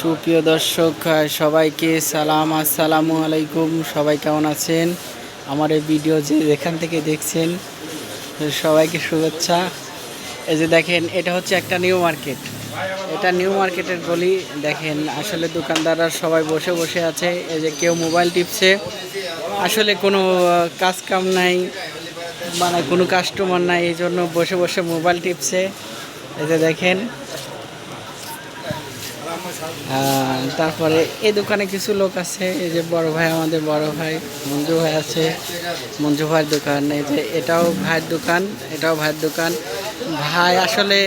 সুপ্রিয় দর্শক, সবাইকে সালাম, আসসালামু আলাইকুম। সবাই কেমন আছেন? আমার এই ভিডিও যে যেখান থেকে দেখছেন, সবাইকে শুভেচ্ছা। এই যে দেখেন, এটা হচ্ছে একটা নিউ মার্কেট। এটা নিউ মার্কেটের গলি। দেখেন, আসলে দোকানদাররা সবাই বসে বসে আছে। এই যে কেউ মোবাইল টিপছে। আসলে কোনো কাজ কাম নাই মানে কোনো কাস্টমার নাই, এই জন্য বসে বসে মোবাইল টিপছে। এই যে দেখেন তারপরে এই দোকানে কিছু লোক আছে, এই যে বড় ভাই, আমাদের বড় ভাই মঞ্জু ভাই আছে। মঞ্জু ভাইয়ের দোকান, এই যে এটাও ভাইয়ের দোকান, এটাও ভাইয়ের দোকান। ভাই আসলে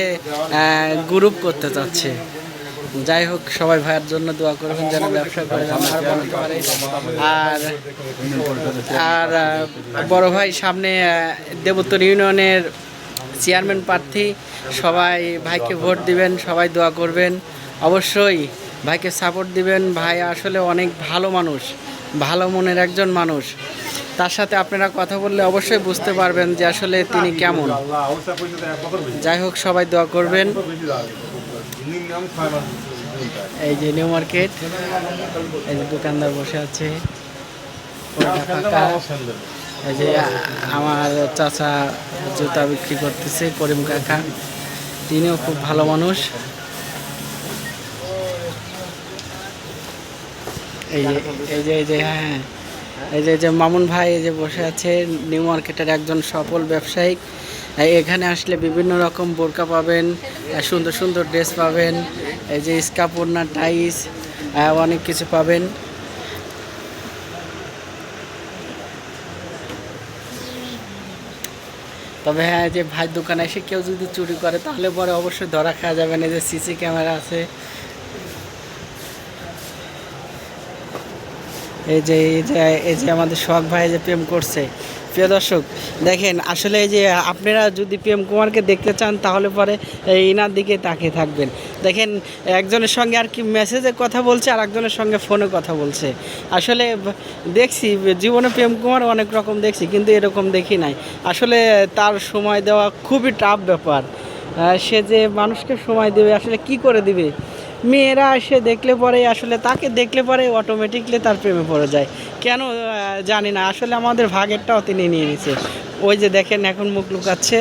গ্রুপ করতে চাচ্ছে। যাই হোক, সবাই ভাইয়ের জন্য দোয়া করবেন, যেন ব্যবসা করে আরও আর বড় ভাই সামনে দেবোত্তর ইউনিয়নের চেয়ারম্যান প্রার্থী, সবাই ভাইকে ভোট দিবেন, সবাই দোয়া করবেন। অবশ্যই ভাইকে সাপোর্ট দিবেন। ভাই আসলে অনেক ভালো মানুষ, ভালো মনের একজন মানুষ। তার সাথে আপনারা কথা বললে অবশ্যই বুঝতে পারবেন যে আসলে তিনি কেমন। যাই হোক, সবাই দোয়া করবেন। এই যে নিউ মার্কেট, এই যে দোকানদার বসে আছে। এই যে আমার চাচা জুতা বিক্রি করতেছে, করিম কাকা। তিনিও খুব ভালো মানুষ। এই যে এই যে এই যে হ্যাঁ এই যে যে মামুন ভাই এই যে বসে আছে, নিউ মার্কেটের একজন সফল ব্যবসায়িক। এখানে আসলে বিভিন্ন রকম বোরকা পাবেন সুন্দর সুন্দর ড্রেস পাবেন, এই যে স্কাপুরনা টাইস অনেক কিছু পাবেন। তবে হ্যাঁ যে ভাই দোকানে এসে কেউ যদি চুরি করে, তাহলে পরে অবশ্যই ধরা খাওয়া যাবে না। এই যে সিসি ক্যামেরা আছে এই যে এই যে এই যে আমাদের শখ ভাই যে প্রেম করছে। প্রিয় দর্শক, দেখেন, আসলে এই যে আপনারা যদি প্রেম কুমারকে দেখতে চান, তাহলে পরে ইনার দিকে তাকিয়ে থাকবেন। দেখেন, একজনের সঙ্গে আর কি মেসেজে কথা বলছে, আর একজনের সঙ্গে ফোনে কথা বলছে। আসলে দেখছি, জীবনে প্রেম কুমার অনেক রকম দেখছি, কিন্তু এরকম দেখি নাই। আসলে তার সময় দেওয়া খুবই টাফ ব্যাপার। সে যে মানুষকে সময় দেবে, আসলে কি করে দিবে? মেয়েরা এসে দেখলে পরে আসলে তাকে দেখলে পরে অটোমেটিকলি তার প্রেমে পড়ে যায়। কেন জানি না। আসলে আমাদের ভাগেরটাও তিনি নিয়ে নিছে ওই যে দেখেন এখন মুখ লুকাচ্ছে।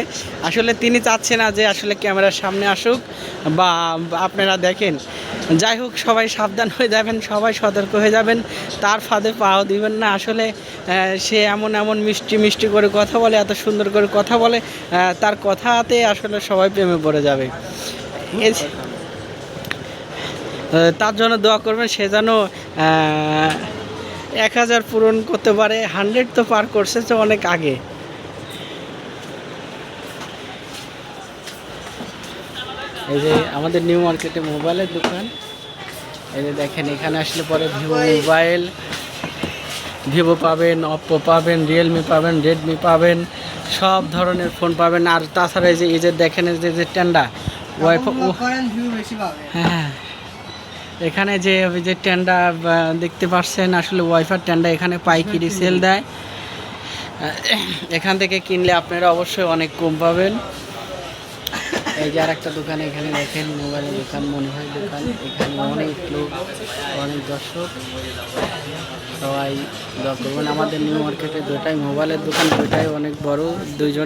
আসলে তিনি চাচ্ছে না যে আসলে ক্যামেরার সামনে আসুক বা আপনারা দেখেন। যাই হোক, সবাই সাবধান হয়ে যাবেন, সবাই সতর্ক হয়ে যাবেন। তার ফাঁদে পাও দিবেন না। আসলে সে এমন এমন মিষ্টি মিষ্টি করে কথা বলে, এত সুন্দর করে কথা বলে তার কথাতে আসলে সবাই প্রেমে পড়ে যাবে। তার জন্য দোয়া করবেন সে যেন এক হাজার পূরণ করতে পারে। হান্ড্রেড তো পার করছে তো অনেক আগে। এই যে আমাদের নিউ মার্কেটে মোবাইলের দোকান। এই যে দেখেন এখানে আসলে পরে ভিভো মোবাইল। ভিভো পাবেন অপ্পো পাবেন রিয়েলমি পাবেন রেডমি পাবেন সব ধরনের ফোন পাবেন। আর তাছাড়া এই যে এই যে দেখেন এই যে যে টেন্ডা ওয়াইফাই ভিউ হ্যাঁ। এখানে যে ওই যে টেন্ডা দেখতে পাচ্ছেন আসলে ওয়াইফাই টেন্ডা এখানে পাইকারি সেল দেয়। এখান থেকে কিনলে আপনারা অবশ্যই অনেক কম পাবেন। এই যে আর একটা দোকান এখানে দেখেন মোবাইলের দোকান মনে হয় দোকান। এখানে অনেক লোক অনেক দর্শক। সবাই দোয়া করবেন আমাদের নিউ মার্কেটে দুটাই মোবাইলের দোকান দুটাই অনেক বড় দুইজনে